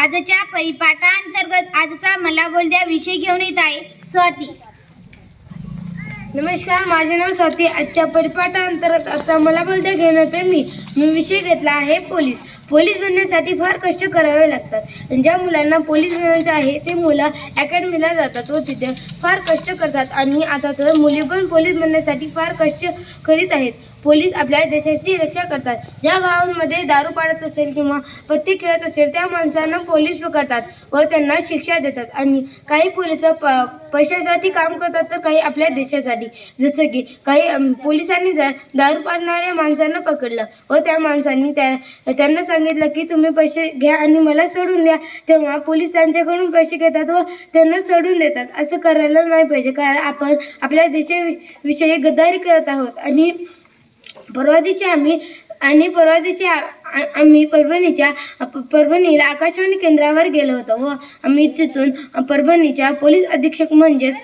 आजच्या परिपाठांतर्गत आजचा मला बोल द्या. विषय घेऊन येत आहे. स्वाती. नमस्कार माझे नाव स्वाती. आजच्या परिपाठांतर्गत आजचा मला बोलता घेण्यात आहे मी मी विषय घेतला आहे पोलीस. पोलीस बनण्यासाठी फार कष्ट करावे लागतात. ज्या मुलांना पोलीस बनायचं आहे ते मुलं अकॅडमीला जातात व तिथे फार कष्ट करतात. आणि आता तर मुली पण पोलीस बनण्यासाठी फार कष्ट करीत आहेत. पोलीस आपल्या देशाची रक्षा करतात. ज्या गावांमध्ये दारू पाडत असेल किंवा पत्ती खेळत असेल त्या माणसांना पोलीस पकडतात व त्यांना शिक्षा देतात. आणि काही पोलीस प पैशासाठी काम करतात तर काही आपल्या देशासाठी. जसं की काही पोलिसांनी जर दारू पाडणाऱ्या माणसांना पकडलं व त्या माणसांनी त्या त्यांना सांगितलं की तुम्ही पैसे घ्या आणि मला सोडून द्या. तेव्हा पोलीस त्यांच्याकडून पैसे घेतात व त्यांना सोडून देतात. असं करायला नाही पाहिजे. कारण आपण आपल्या देशाविषयी गद्दारी करत आहोत. आणि परवा दिवशी आम्ही आणि परवा दिवशी आ- आम्ही परभणीच्या परभणीला आकाशवाणी केंद्रावर गेलो होतो व आम्ही तिथून परभणीच्या पोलीस अधीक्षक म्हणजेच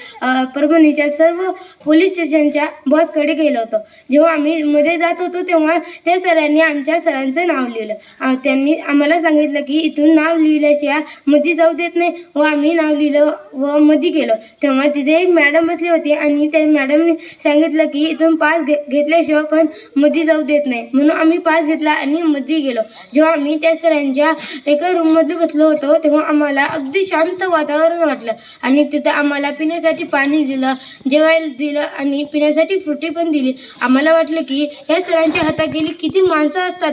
परभणीच्या सर्व पोलीस स्टेशनच्या बॉसकडे गेलो होतो. जेव्हा आम्ही मध्ये जात होतो तेव्हा त्या सरांनी आमच्या सरांचं नाव लिहिलं. त्यांनी आम्हाला सांगितलं की इथून नाव लिहिल्याशिवायमध्ये जाऊ देत नाही व आम्ही नाव लिहिलं व मध्ये गेलो. तेव्हा तिथे एक मॅडम बसली होती आणि त्या मॅडमने सांगितलं की इथून पास घे घेतल्याशिवाय पण मध्ये जाऊ देत नाही. म्हणून आम्ही पास घेतला आणि मध्ये गेलो. जेव्हा आम्ही त्या सरांच्या एका रूममध्ये बसलो होतो तेव्हा आम्हाला अगदी शांत वातावरण वाटलं. आणि तिथं आम्हाला पिण्यासाठी पाणी दिलं जेवायला दिलं आणि पिण्यासाठी फ्रुटी पण दिली. आम्हाला वाटलं की या सरांच्या हाताखाली किती माणसं असतात.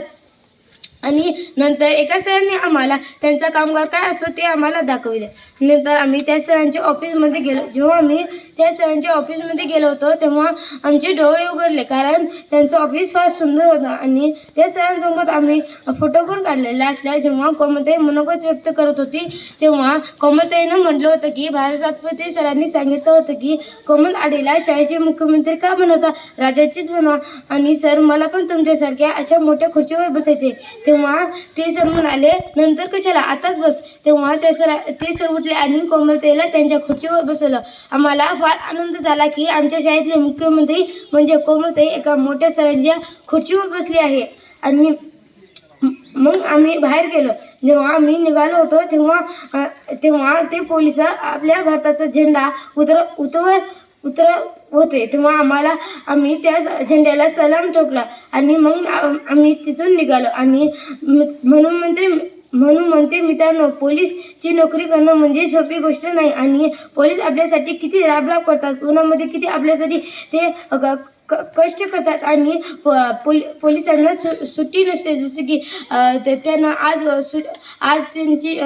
आणि नंतर एका सरांनी आम्हाला त्यांचा कामगार काय असतो ते आम्हाला दाखविले. नंतर आम्ही त्या सरांच्या ऑफिसमध्ये गेलो. जेव्हा आम्ही त्या सरांच्या ऑफिसमध्ये गेलो होतो तेव्हा आमचे डोळे उघडले कारण त्यांचं ऑफिस फार सुंदर होतं आणि त्या सरांसोबत आम्ही फोटो पण काढलेला लास्टला जेव्हा कोमताई मनोगत व्यक्त करत होती तेव्हा कोमताईनं म्हटलं होतं की भारत सरांनी सांगितलं होतं की कोमल आडीला शाळेचे मुख्यमंत्री का बनवता? राजाचीच बनवा आणि सर मला पण तुमच्यासारख्या अशा मोठ्या खुर्चीवर बसायचे. तेव्हा ते सर म्हणाले नंतर कशाला? आताच बस. तेव्हा त्या सर ते सर्व उठले आणि कोमलतेला त्यांच्या खुर्चीवर बसवलं. आम्हाला फार आनंद झाला की आमच्या शाळेतले मुख्यमंत्री म्हणजे कोमलताई एका मोठ्या सरांच्या खुर्चीवर बसली आहे. आणि मग आम्ही बाहेर गेलो. जेव्हा आम्ही निघालो होतो तेव्हा तेव्हा ते पोलीस आपल्या भारताचा झेंडा उतर उतर उतर होते. तेव्हा आम्हाला आम्ही त्या स- झेंड्याला सलाम ठोकला. आणि मग आम्ही तिथून निघालो. आणि म्हणून म्हणते म्हणून म्हणते मित्रांनो पोलीसची नोकरी करणं म्हणजे सोपी गोष्ट नाही आणि पोलीस आपल्यासाठी किती राबराब करतात उन्हामध्ये किती आपल्यासाठी ते क- क- कष्ट करतात आणि प- पोलिसांना सु सुट्टी नसते. जसं की ते- त्यांना आज सु आज त्यांची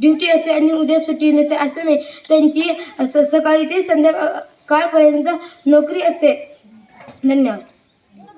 ड्युटी असते आणि उद्या सुट्टी नसते असं नाही. त्यांची स सकाळी ते संध्याकाळपर्यंत नोकरी असते. धन्यवाद.